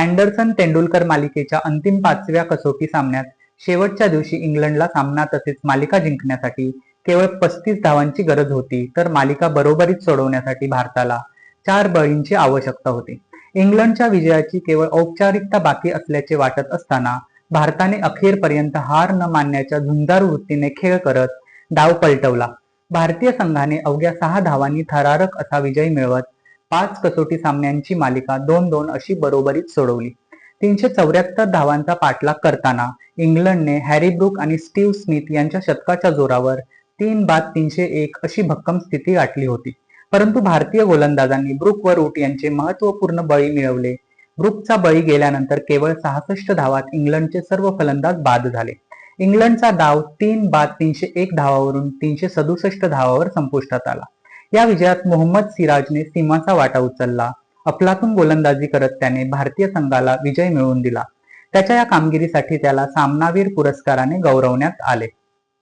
Anderson Tendulkar मालिकेच्या अंतिम पाचव्या कसोटी सामन्यात शेवटच्या दिवशी इंग्लंडला सामना तसेच मालिका जिंकण्यासाठी केवळ पस्तीस धावांची गरज होती तर मालिका बरोबरीत सोडवण्यासाठी भारताला चार बळींची आवश्यकता होती. इंग्लंडच्या विजयाची केवळ औपचारिकता बाकी असल्याचे वाटत असताना भारताने अखेरपर्यंत हार न मानण्याच्या झुंजार वृत्तीने खेळ करत डाव पलटवला. भारतीय संघाने अवघ्या सहा धावांनी थरारक असा विजय मिळवत पाच कसोटी सामन्यांची मालिका दोन दोन अशी बरोबरीत सोडवली. तीनशे चौऱ्याहत्तर धावांचा पाठलाग करताना इंग्लंडने हॅरी ब्रुक आणि स्टीव्ह स्मिथ यांच्या शतकाच्या जोरावर तीन बाद तीनशे एक अशी भक्कम स्थिती गाठली होती. परंतु भारतीय गोलंदाजांनी ब्रुक व रूट यांचे महत्त्वपूर्ण बळी मिळवले. ब्रुकचा बळी गेल्यानंतर केवळ सहासष्ट धावात इंग्लंडचे सर्व फलंदाज बाद झाले. इंग्लंडचा डाव तीन बाद तीनशे एक धावावरून तीनशे सदुसष्ट धावावर संपुष्टात आला. या विजयात मोहम्मद सिराजने सीमाचा वाटा उचलला. अफलातून गोलंदाजी करत त्याने भारतीय संघाला विजय मिळवून दिला. त्याच्या या कामगिरीसाठी त्याला सामनावीर पुरस्काराने गौरवण्यात आले.